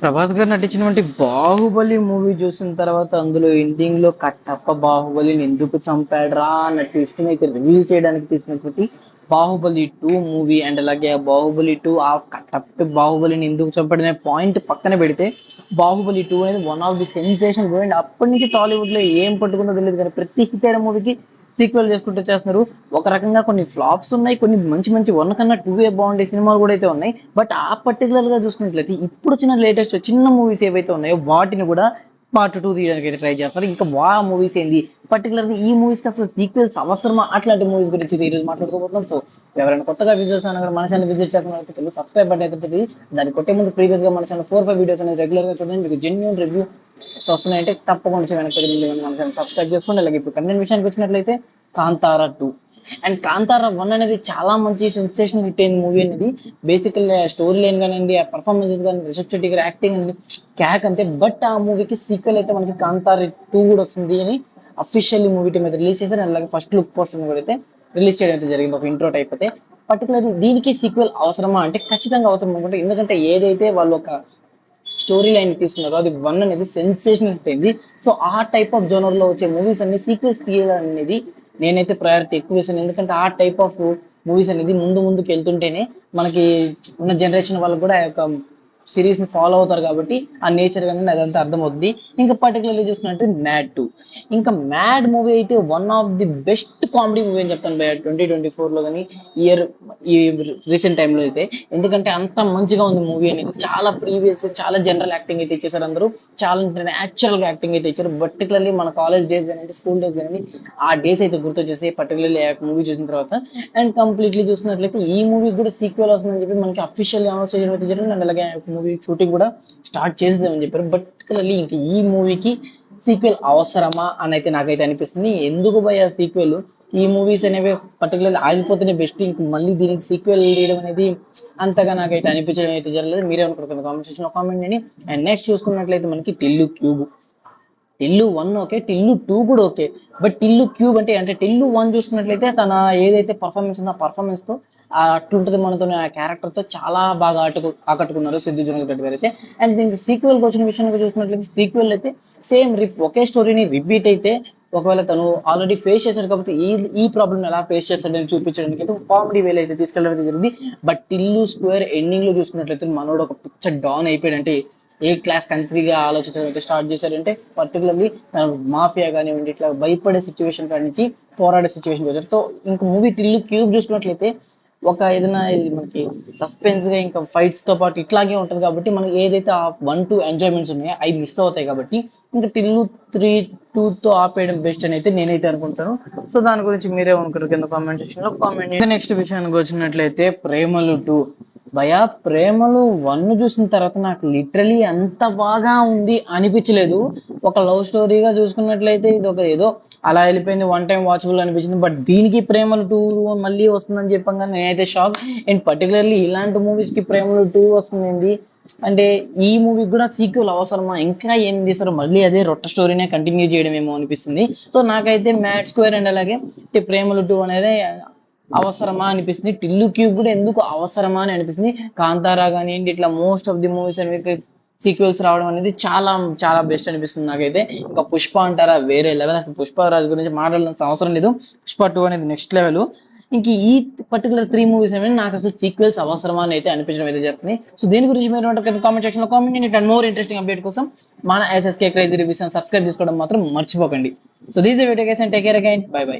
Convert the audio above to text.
ప్రభాస్ గారు నటించినటువంటి బాహుబలి మూవీ చూసిన తర్వాత అందులో ఎండింగ్లో కట్టప్ప బాహుబలిని ఎందుకు చంపాడ్రా అన్న ట్విస్ట్ అయితే రివీల్ చేయడానికి తీసినటువంటి బాహుబలి టూ మూవీ అండ్ అలాగే ఆ బాహుబలి టూ ఆ కట్టప్ప బాహుబలిని ఎందుకు చంపడనే పాయింట్ పక్కన పెడితే బాహుబలి టూ అనేది one of the sensation and అప్పటి నుంచి టాలీవుడ్లో ఏం పట్టుకుందో తెలియదు కానీ ప్రతి హిట్ మూవీకి సీక్వెల్ చేసుకుంటూ చేస్తున్నారు. ఒక రకంగా కొన్ని ఫ్లాప్స్ ఉన్నాయి కొన్ని మంచి మంచి వన్ కన్నా టూ ఏ బాగుండే సినిమాలు కూడా అయితే ఉన్నాయి. బట్ ఆ పర్టికులర్గా చూసుకున్నట్లయితే ఇప్పుడు వచ్చిన లేటెస్ట్ చిన్న మూవీస్ ఏవైతే ఉన్నాయో వాటిని కూడా పార్ట్ టూ తీయడానికి అయితే ట్రై చేస్తారు. ఇంకా వా మూవీస్ ఏంది? పర్టికులర్గా ఈ మూవీస్కి అసలు సీక్వెల్స్ అవసరమా? అట్లాంటి మూవీస్ గురించి ఈ రోజు మాట్లాడుకోబోతున్నాం. సో ఎవరైనా కొత్తగా విజిట్ అనగా మన ఛానల్ విజిట్ చేస్తున్నట్లయితే సబ్స్క్రైబ్ బట్ అయితే ఉంటుంది దాన్ని కొట్టే ముందు ప్రీవియస్గా మన ఛానల్ ఫోర్ ఫైవ్ వీడియోస్ అనేది రెగ్యులర్గా చూడండి. మీకు జెన్యున్ రివ్యూ సో వస్తున్నాయంటే తప్పకుండా వెనక్కి సబ్స్క్రైబ్ చేసుకోండి. అలాగే ఇప్పుడు కంటెంట్ విషయానికి వచ్చినట్లయితే Kantara two and Kantara one అనేది చాలా మంచి సెన్సేషన్ హిట్ అయిన మూవీ అనేది. బేసికల్ స్టోరీ లైన్ కానివ్వండి ఆ పర్ఫార్మెన్సెస్ కానీ రిషబ్ శెట్టి గారి యాక్టింగ్ అనేది క్యాక్ అంతే. బట్ ఆ మూవీకి సీక్వెల్ అయితే మనకి కాంతారా టూ కూడా వస్తుంది అని అఫీషియల్లీ మూవీ టీమ్ అయితే రిలీజ్ చేశారు. అలాగే ఫస్ట్ లుక్ పోస్టర్ కూడా అయితే రిలీజ్ చేయడం అయితే జరిగింది. ఒక ఇంట్రో టైప్ అయితే. పర్టికులర్ దీనికి సీక్వెల్ అవసరమా అంటే ఖచ్చితంగా అవసరం అనుకుంటే. ఎందుకంటే ఏదైతే వాళ్ళు ఒక స్టోరీ లైన్ తీసుకున్నారు. అది వన్ అనేది సెన్సేషన్ అయింది. సో ఆ టైప్ ఆఫ్ జోనర్లో వచ్చే మూవీస్ అన్ని సీక్వెల్స్ తీయాలనేది నేనైతే ప్రయారిటీ ఎక్కువ వేసాను ఎందుకంటే ఆ టైప్ ఆఫ్ మూవీస్ అనేది ముందు ముందుకు వెళ్తుంటేనే మనకి ఉన్న జనరేషన్ వాళ్ళకి కూడా ఆ యొక్క సిరీస్ని ఫాలో అవుతారు కాబట్టి ఆ నేచర్ కానీ అదంతా అర్థమవుతుంది ఇంకా పర్టికులర్లీ చూసుకున్నట్టు మ్యాడ్ టూ ఇంకా మ్యాడ్ మూవీ అయితే one of the best comedy movie అని చెప్తాను భయ ట్వంటీ ట్వంటీ ఫోర్లో కానీ ఇయర్ ఈ రీసెంట్ టైంలో అయితే. ఎందుకంటే అంత మంచిగా ఉంది మూవీ అనేది. చాలా ప్రీవియస్ చాలా జనరల్ యాక్టింగ్ అయితే ఇచ్చేసారు అందరూ. చాలా న్యాచురల్ యాక్టింగ్ అయితే ఇచ్చారు పర్టికులర్లీ మన కాలేజ్ డేస్ కానీ స్కూల్ డేస్ కానీ ఆ డేస్ అయితే గుర్తొచ్చేసి పర్టికులర్లీ ఆ మూవీ చూసిన తర్వాత. అండ్ కంప్లీట్లీ చూసుకున్నట్లయితే ఈ మూవీ కూడా సీక్వెల్ వస్తుందని చెప్పి మనకి అఫీషియల్ అనౌన్స్ చేయడం అయితే జరిగింది. అండ్ అలాగే మూవీ షూటింగ్ కూడా స్టార్ట్ చేసేసామని చెప్పారు. పర్టికులర్లీ ఇంకా ఈ మూవీకి సీక్వెల్ అవసరమా అని అయితే నాకైతే అనిపిస్తుంది. ఎందుకు భయ సీక్వెల్ ఈ మూవీస్ అనేవి పర్టికులర్లీ ఆగిపోతేనే బెస్ట్ ఇంక మళ్ళీ దీనికి సీక్వెల్ తీయడం అనేది అంతగా నాకైతే అనిపించడం అయితే జరగలేదు. మీరే అనుకుంటున్నారు కామెంట్ సెక్షన్ కామెంట్ అని అండ్ నెక్స్ట్ చూసుకున్నట్లయితే మనకి Tillu cube. Tillu one okay Tillu two కూడా ఓకే. బట్ టిల్లు క్యూబ్ అంటే అంటే టిల్లు వన్ చూసుకున్నట్లయితే తన ఏదైతే పర్ఫార్మెన్స్ ఉందో ఆ పర్ఫార్మెన్స్తో అట్లుంటది మనతో ఆ క్యారెక్టర్తో చాలా బాగా ఆటకు ఆకట్టుకున్నారు సిద్ధు జనగల్ గారు అయితే. అండ్ దీనికి సీక్వెల్ వచ్చిన విషయానికి చూసినట్లయితే సీక్వెల్ అయితే సేమ్ రిప్ ఒకే స్టోరీని రిపీట్ అయితే ఒకవేళ తను ఆల్రెడీ ఫేస్ చేశాడు కాబట్టి ఈ ఈ ప్రాబ్లమ్ ఎలా ఫేస్ చేస్తాడని చూపించడానికి అయితే కామెడీ వేలు అయితే తీసుకెళ్ళడం జరిగింది. బట్ టిల్లు స్క్వేర్ ఎండింగ్లో చూసుకున్నట్లయితే మనోడు ఒక పిచ్చ డౌన్ అయిపోయాడంటే ఏ క్లాస్ కంట్రీగా ఆలోచించడం అయితే స్టార్ట్ చేశారంటే పర్టికులర్లీ తన మాఫియా కానివ్వండి ఇట్లా భయపడే సిచ్యువేషన్ కానించి పోరాడే సిచ్యువేషన్ వచ్చారు సో ఇంక మూవీ టిల్లు క్యూబ్ చూసుకున్నట్లయితే ఒక ఏదైనా ఇది మనకి సస్పెన్స్గా ఇంకా ఫైట్స్తో పాటు ఇట్లాగే ఉంటది కాబట్టి మనకి ఏదైతే ఆ వన్ టూ ఎంజాయ్మెంట్స్ ఉన్నాయో అవి మిస్ అవుతాయి కాబట్టి ఇంకా టిల్లు త్రీ టూ తో ఆపేయడం బెస్ట్ అని అయితే నేనైతే అనుకుంటాను. సో దాని గురించి మీరే అనుకుంటారు కింద కామెంట్ సెక్షన్లో కామెంట్ నెక్స్ట్ విషయానికి వచ్చినట్లయితే ప్రేమలు టూ భయ ప్రేమలు వన్ చూసిన తర్వాత నాకు లిటరలీ అంత బాగా ఉంది అనిపించలేదు. ఒక లవ్ స్టోరీగా చూసుకున్నట్లయితే ఇది ఒక ఏదో అలా వెళ్ళిపోయింది. వన్ టైం వాచబుల్ అనిపించింది. బట్ దీనికి ప్రేమలు టూ మళ్ళీ వస్తుందని చెప్పంగా నేనైతే షాక్ అండ్ పర్టికులర్లీ ఇలాంటి మూవీస్కి ప్రేమలు టూ వస్తుందండి. అంటే ఈ మూవీకి కూడా సీక్వెల్ అవసరమా? ఇంకా ఏం చేశారు మళ్ళీ అదే రొట్ట స్టోరీనే కంటిన్యూ చేయడం ఏమో అనిపిస్తుంది. సో నాకైతే మ్యాట్ స్క్వేర్ అండ్ అలాగే ప్రేమలు టూ అనేది అవసరమా అనిపిస్తుంది. టిల్లు క్యూబ్ కూడా ఎందుకు అవసరమా అని అనిపిస్తుంది. కాంతారా కానివ్వండి ఇట్లా మోస్ట్ ఆఫ్ ది మూవీస్ అనేవి సీక్వెల్స్ రావడం అనేది చాలా చాలా బెస్ట్ అనిపిస్తుంది నాకైతే. ఇంకా పుష్ప అంటారా వేరే లెవెల్. అసలు పుష్పరాజు గురించి మాట్లాడాల్సిన అవసరం లేదు. పుష్ప టూ అనేది నెక్స్ట్ లెవెల్. ఇంక ఈ పర్టికులర్ త్రీ మూవీస్ ఏమైనా నాకు అసలు సీక్వెల్స్ అవసరమా అని అయితే అనిపించడం అయితే జరుగుతుంది. సో దీని గురించి మీరు కామెంట్ సెక్షన్లో కామెంట్ చేయండి. అండ్ మోర్ ఇంట్రెస్టింగ్ అప్డేట్ కోసం మన ఎస్ఎస్కే క్రైజీ రివ్యూస్ సబ్స్క్రైబ్ చేసుకోవడం మాత్రం మర్చిపోకండి. So these video case take care again bye bye